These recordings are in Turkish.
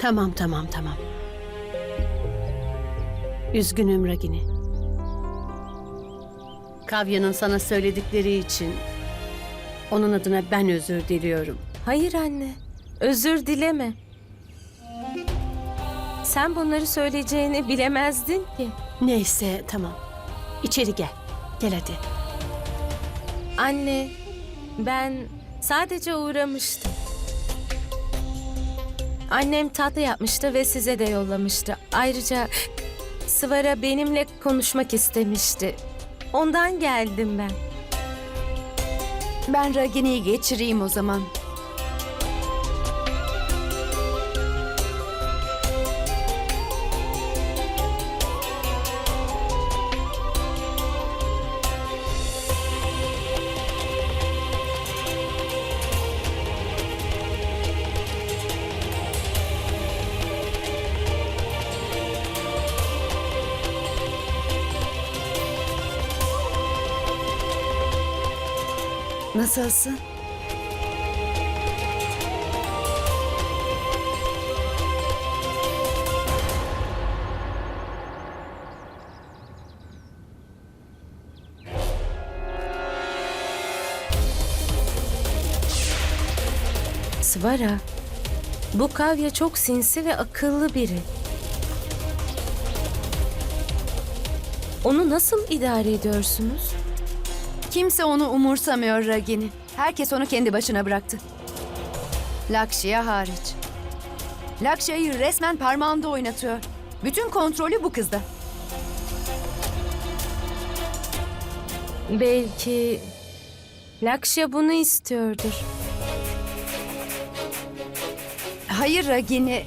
Tamam tamam tamam. Üzgünüm Ragini. Kavya'nın sana söyledikleri için onun adına ben özür diliyorum. Hayır anne. Özür dileme. Sen bunları söyleyeceğini bilemezdin ki. Neyse tamam. İçeri gel. Gel hadi. Anne, ben sadece uğramıştım. Annem tatlı yapmıştı ve size de yollamıştı. Ayrıca Sıvara benimle konuşmak istemişti. Ondan geldim ben. Ben Ragini'yi geçireyim o zaman. Nasılsın? Sıvara, bu Kavya çok sinsi ve akıllı biri. Onu nasıl idare ediyorsunuz? Kimse onu umursamıyor Ragini. Herkes onu kendi başına bıraktı. Lakşya hariç. Lakşya'yı resmen parmağında oynatıyor. Bütün kontrolü bu kızda. Belki Lakşya bunu istiyordur. Hayır Ragini.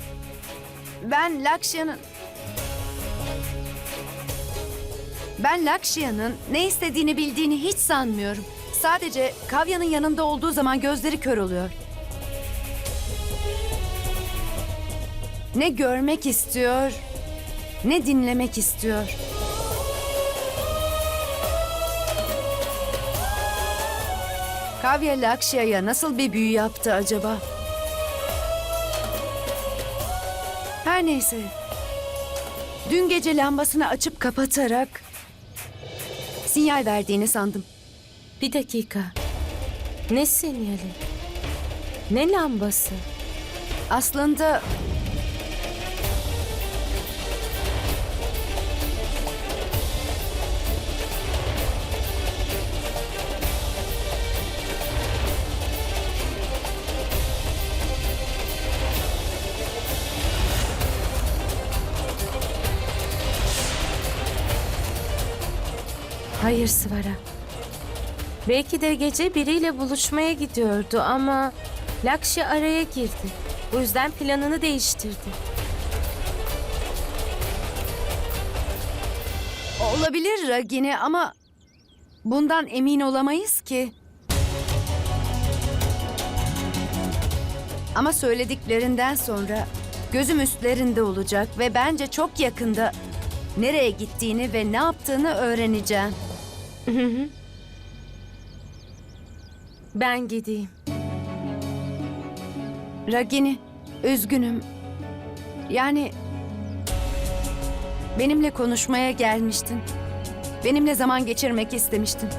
Ben Lakşya'nın... Ben Lakşya'nın ne istediğini bildiğini hiç sanmıyorum. Sadece Kavya'nın yanında olduğu zaman gözleri kör oluyor. Ne görmek istiyor, ne dinlemek istiyor. Kavya Lakşya'ya nasıl bir büyü yaptı acaba? Her neyse. Dün gece lambasını açıp kapatarak sinyal verdiğini sandım. Bir dakika. Ne sinyali? Ne lambası? Aslında Hayır Sıvara. Belki de gece biriyle buluşmaya gidiyordu ama Lakşya araya girdi. Bu yüzden planını değiştirdi. olabilir Ragini ama bundan emin olamayız ki. Ama söylediklerinden sonra gözüm üstlerinde olacak ve bence çok yakında nereye gittiğini ve ne yaptığını öğreneceğim. Ben gideyim. Ragini, üzgünüm. Yani benimle konuşmaya gelmiştin. Benimle zaman geçirmek istemiştin.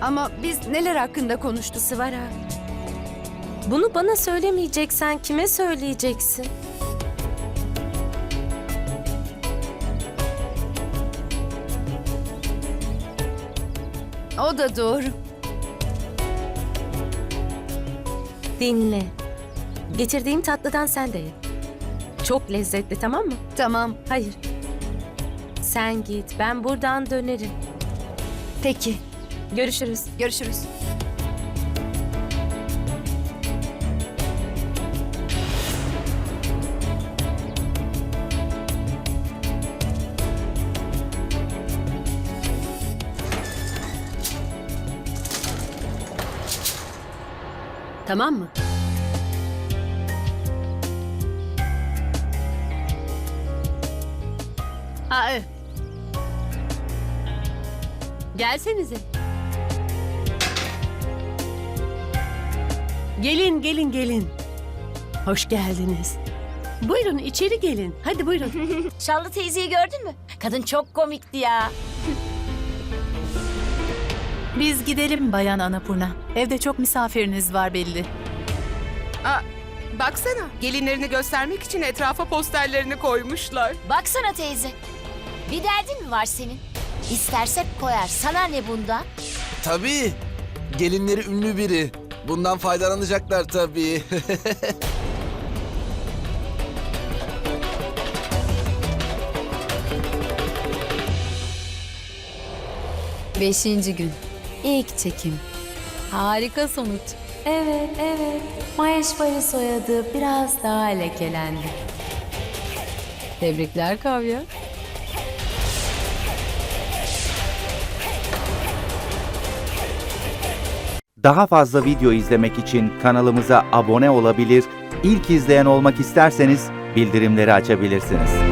Ama biz neler hakkında konuştuk? Sıvara. Bunu bana söylemeyeceksen kime söyleyeceksin? O da doğru. Dinle. Getirdiğim tatlıdan sen de ye. Çok lezzetli tamam mı? Tamam, Hayır. Sen git. Ben buradan dönerim. peki. Görüşürüz. Görüşürüz. Tamam mı? Aa, Gelsenize. Gelin, gelin, gelin. Hoş geldiniz. Buyurun içeri gelin. Hadi buyurun. Şallı teyzeyi gördün mü? Kadın çok komikti ya. Biz gidelim Bayan Anapurna. Evde çok misafiriniz var belli. Aa, baksana gelinlerini göstermek için etrafa posterlerini koymuşlar. Baksana teyze. Bir derdin mi var senin? İstersek koyar. Sana ne bundan? Tabii. Gelinleri ünlü biri. Bundan faydalanacaklar tabii. Beşinci gün. İlk çekim. Harika sonuç. Evet, evet. Maheshwari soyadı biraz daha lekelendi. Tebrikler Kavya. Daha fazla video izlemek için kanalımıza abone olabilir, ilk izleyen olmak isterseniz bildirimleri açabilirsiniz.